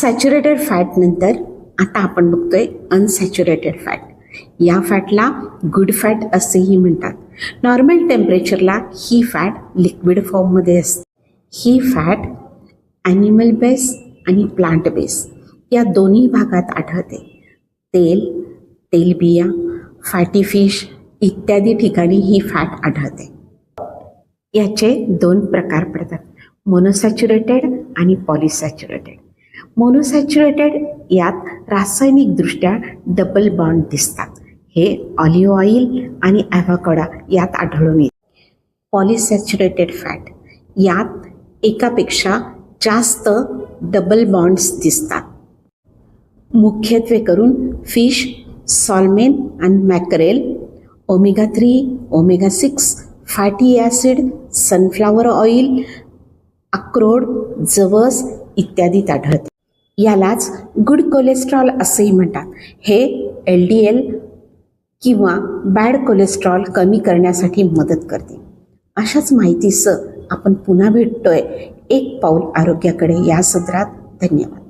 Saturated fat नंतर आता आपण बघतोय अनसॅच्युरेटेड फॅट या फॅटला गुड फॅट असेही म्हणतात. नॉर्मल टेम्परेचरला ही फॅट लिक्विड फॉर्ममध्ये असते. ही फॅट ॲनिमल बेस आणि प्लांट बेस या दोन्ही भागात आढळते. तेल तेलबिया फॅटी फिश इत्यादी ठिकाणी ही फॅट आढळते. याचे दोन प्रकार पडतात. मोनोसॅच्युरेटेड आणि पॉलिसॅच्युरेटेड मोनोसॅच्युरेटेड यात रासायनिकदृष्ट्या डबल बॉन्ड दिसतात. हे ऑलिव्ह ऑइल आणि ॲव्हाकडा यात आढळून येते. पॉलिसॅच्युरेटेड फॅट यात एकापेक्षा जास्त डबल बॉन्ड्स दिसतात. मुख्यत्वे करून फिश सॉल्मेन आणि mackerel omega three omega six fatty acid sunflower oil अक्रोड जवस इत्यादीत आढळते. यालाच गुड कोलेस्ट्रॉल असेही म्हणतात. हे एल डी एल किंवा बॅड कोलेस्ट्रॉल कमी करण्यासाठी मदत करते. अशाच माहितीसह आपण पुन्हा भेटतोय. एक पाऊल आरोग्याकडे या सत्रात. धन्यवाद.